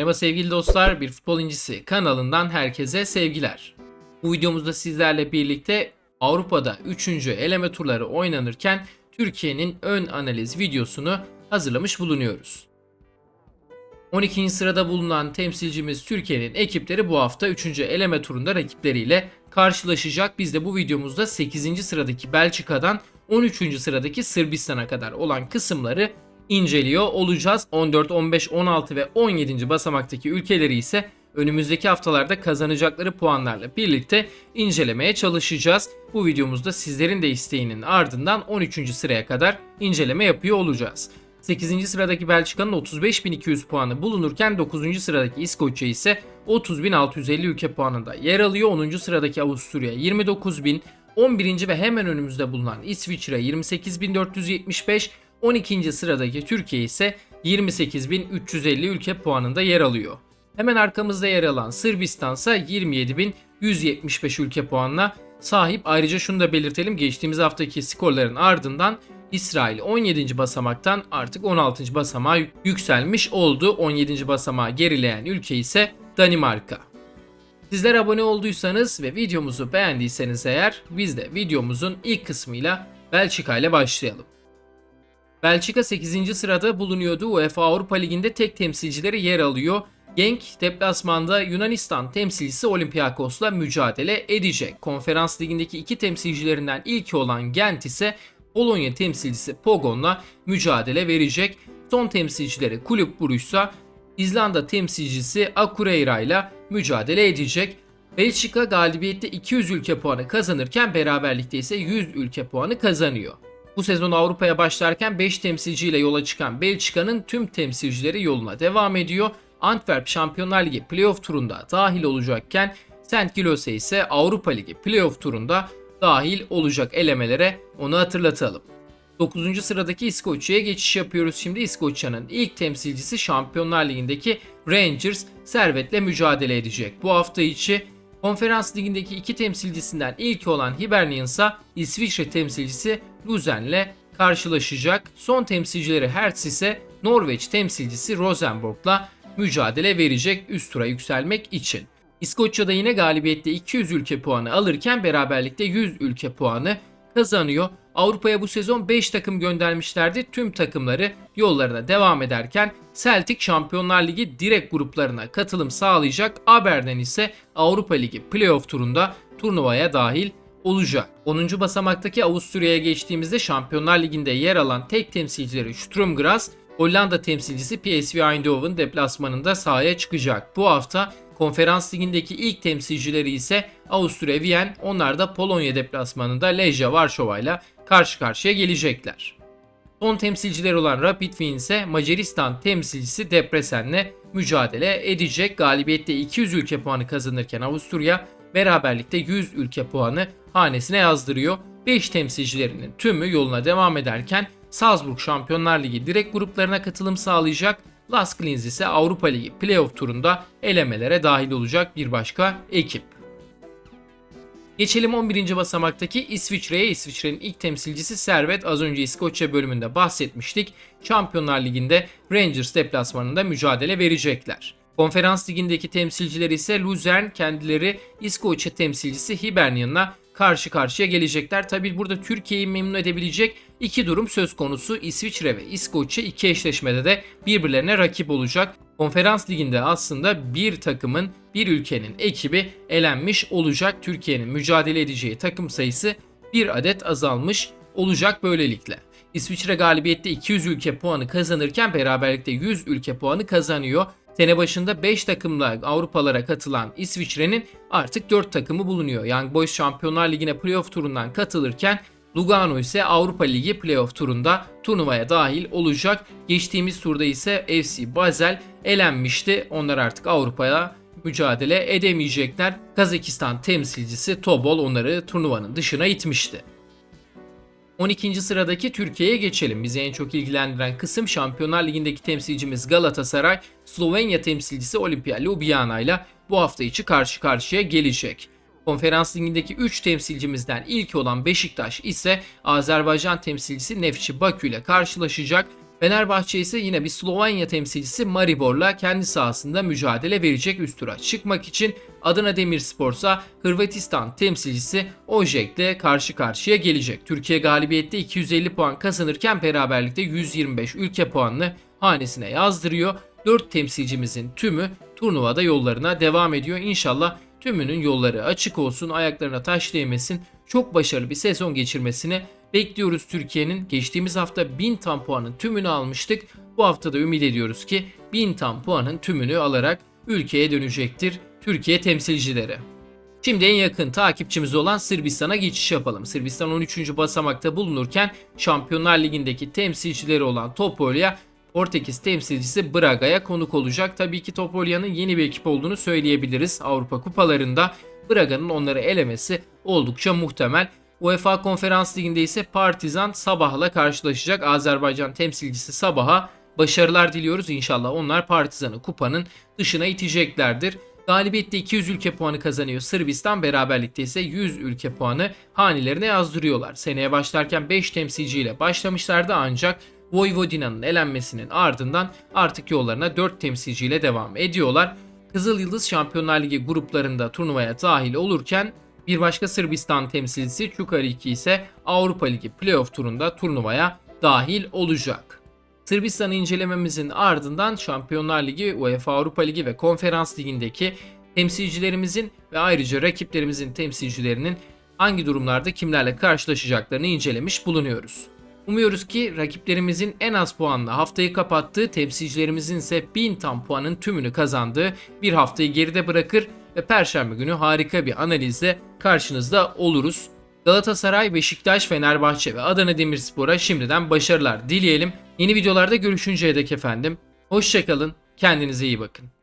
Merhaba sevgili dostlar, bir futbol incisi kanalından herkese sevgiler. Bu videomuzda sizlerle birlikte Avrupa'da 3. eleme turları oynanırken Türkiye'nin ön analiz videosunu hazırlamış bulunuyoruz. 12. sırada bulunan temsilcimiz Türkiye'nin ekipleri bu hafta 3. eleme turunda rakipleriyle karşılaşacak. Biz de bu videomuzda 8. sıradaki Belçika'dan 13. sıradaki Sırbistan'a kadar olan kısımları inceliyor olacağız. 14, 15, 16 ve 17. basamaktaki ülkeleri ise önümüzdeki haftalarda kazanacakları puanlarla birlikte incelemeye çalışacağız. Bu videomuzda sizlerin de isteğinin ardından 13. sıraya kadar inceleme yapıyor olacağız. 8. sıradaki Belçika'nın 35.200 puanı bulunurken 9. sıradaki İskoçya ise 30.650 ülke puanında yer alıyor. 10. sıradaki Avusturya 29.000, 11. ve hemen önümüzde bulunan İsviçre 28.475, 12. sıradaki Türkiye ise 28.350 ülke puanında yer alıyor. Hemen arkamızda yer alan Sırbistan ise 27.175 ülke puanına sahip. Ayrıca şunu da belirtelim geçtiğimiz haftaki skorların ardından İsrail 17. basamaktan artık 16. basamağa yükselmiş oldu. 17. basamağa gerileyen ülke ise Danimarka. Sizler abone olduysanız ve videomuzu beğendiyseniz eğer biz de videomuzun ilk kısmıyla Belçika ile başlayalım. Belçika 8. sırada bulunuyordu. UEFA Avrupa Ligi'nde tek temsilcileri yer alıyor. Genk deplasmanda Yunanistan temsilcisi Olympiakos'la mücadele edecek. Konferans ligindeki iki temsilcilerinden ilki olan Gent ise Polonya temsilcisi Pogon'la mücadele verecek. Son temsilcileri Kulüp Brugge'sa İzlanda temsilcisi Akureyra ile mücadele edecek. Belçika galibiyette 200 ülke puanı kazanırken beraberlikte ise 100 ülke puanı kazanıyor. Bu sezon Avrupa'ya başlarken 5 temsilciyle yola çıkan Belçika'nın tüm temsilcileri yoluna devam ediyor. Antwerp Şampiyonlar Ligi playoff turunda dahil olacakken St. Gilloise ise Avrupa Ligi playoff turunda dahil olacak elemelere onu hatırlatalım. 9. sıradaki İskoçya'ya geçiş yapıyoruz. Şimdi İskoçya'nın ilk temsilcisi Şampiyonlar Ligi'ndeki Rangers Servet'le mücadele edecek. Bu hafta içi Konferans Ligi'ndeki iki temsilcisinden ilki olan Hibernian ise İsviçre temsilcisi Luzern'le karşılaşacak. Son temsilcileri Hertz ise Norveç temsilcisi Rosenborg'la mücadele verecek üst tura yükselmek için. İskoçya'da yine galibiyette 200 ülke puanı alırken beraberlikte 100 ülke puanı kazanıyor. Avrupa'ya bu sezon 5 takım göndermişlerdi. Tüm takımları yollarına devam ederken Celtic Şampiyonlar Ligi direkt gruplarına katılım sağlayacak. Aberdeen ise Avrupa Ligi playoff turunda turnuvaya dahil olacak. 10. basamaktaki Avusturya'ya geçtiğimizde Şampiyonlar Ligi'nde yer alan tek temsilcileri Sturm Graz, Hollanda temsilcisi PSV Eindhoven deplasmanında sahaya çıkacak. Bu hafta Konferans Ligi'ndeki ilk temsilcileri ise Avusturya Viyen, onlar da Polonya deplasmanında Lejia Varşova ile karşı karşıya gelecekler. Son temsilciler olan Rapid Wien ise Macaristan temsilcisi Debrecen'le mücadele edecek. Galibiyette 200 ülke puanı kazanırken Avusturya beraberlikte 100 ülke puanı hanesine yazdırıyor. 5 temsilcilerinin tümü yoluna devam ederken Salzburg Şampiyonlar Ligi direkt gruplarına katılım sağlayacak. Las Klins ise Avrupa Ligi playoff turunda elemelere dahil olacak bir başka ekip. Geçelim 11. basamaktaki İsviçre'ye. İsviçre'nin ilk temsilcisi Servet. Az önce İskoçya bölümünde bahsetmiştik. Şampiyonlar Ligi'nde Rangers deplasmanında mücadele verecekler. Konferans Ligi'ndeki temsilciler ise Luzern, kendileri İskoçya temsilcisi Hibernian'la karşı karşıya gelecekler. Tabi burada Türkiye'yi memnun edebilecek iki durum söz konusu. İsviçre ve İskoçya iki eşleşmede de birbirlerine rakip olacak. Konferans liginde aslında bir takımın, bir ülkenin ekibi elenmiş olacak. Türkiye'nin mücadele edeceği takım sayısı bir adet azalmış olacak böylelikle. İsviçre galibiyette 200 ülke puanı kazanırken beraberlikte 100 ülke puanı kazanıyor. Sene başında 5 takımla Avrupalara katılan İsviçre'nin artık 4 takımı bulunuyor. Young Boys Şampiyonlar Ligi'ne playoff turundan katılırken Lugano ise Avrupa Ligi playoff turunda turnuvaya dahil olacak. Geçtiğimiz turda ise FC Basel elenmişti. Onlar artık Avrupa'ya mücadele edemeyecekler. Kazakistan temsilcisi Tobol onları turnuvanın dışına itmişti. 12. sıradaki Türkiye'ye geçelim. Bizi en çok ilgilendiren kısım Şampiyonlar Ligi'ndeki temsilcimiz Galatasaray, Slovenya temsilcisi Olimpia Ljubljana ile bu hafta içi karşı karşıya gelecek. Konferans Ligi'ndeki 3 temsilcimizden ilki olan Beşiktaş ise Azerbaycan temsilcisi Nefçi Bakü ile karşılaşacak. Fenerbahçe ise yine bir Slovenya temsilcisi Maribor'la kendi sahasında mücadele verecek üst tura çıkmak için Adana Demirspor ise Hırvatistan temsilcisi Ojek'le karşı karşıya gelecek. Türkiye galibiyette 250 puan kazanırken beraberlikte 125 ülke puanını hanesine yazdırıyor. 4 temsilcimizin tümü turnuvada yollarına devam ediyor. İnşallah tümünün yolları açık olsun, ayaklarına taş değmesin. Çok başarılı bir sezon geçirmesini bekliyoruz Türkiye'nin. Geçtiğimiz hafta 1000 tam puanın tümünü almıştık. Bu hafta da ümit ediyoruz ki 1000 tam puanın tümünü alarak ülkeye dönecektir Türkiye temsilcileri. Şimdi en yakın takipçimiz olan Sırbistan'a geçiş yapalım. Sırbistan 13. basamakta bulunurken Şampiyonlar Ligi'ndeki temsilcileri olan Topolya Portekiz temsilcisi Braga'ya konuk olacak. Tabii ki Topolya'nın yeni bir ekip olduğunu söyleyebiliriz. Avrupa kupalarında Braga'nın onları elemesi oldukça muhtemel. UEFA Konferans Ligi'nde ise Partizan Sabah'la karşılaşacak. Azerbaycan temsilcisi Sabah'a başarılar diliyoruz. İnşallah onlar Partizan'ı kupanın dışına iteceklerdir. Galibiyette 200 ülke puanı kazanıyor Sırbistan, beraberlikte ise 100 ülke puanı hanelerine yazdırıyorlar. Seneye başlarken 5 temsilciyle başlamışlardı ancak Vojvodina'nın elenmesinin ardından artık yollarına 4 temsilciyle devam ediyorlar. Kızıl Yıldız Şampiyonlar Ligi gruplarında turnuvaya dahil olurken bir başka Sırbistan temsilcisi Çukariki ise Avrupa Ligi playoff turunda turnuvaya dahil olacak. Sırbistan'ı incelememizin ardından Şampiyonlar Ligi, UEFA Avrupa Ligi ve Konferans Ligi'ndeki temsilcilerimizin ve ayrıca rakiplerimizin temsilcilerinin hangi durumlarda kimlerle karşılaşacaklarını incelemiş bulunuyoruz. Umuyoruz ki rakiplerimizin en az puanla haftayı kapattığı, temsilcilerimizin ise 1000 tam puanın tümünü kazandığı bir haftayı geride bırakır ve Perşembe günü harika bir analizle karşınızda oluruz. Galatasaray, Beşiktaş, Fenerbahçe ve Adana Demirspor'a şimdiden başarılar dileyelim. Yeni videolarda görüşünceye dek efendim. Hoşçakalın, kendinize iyi bakın.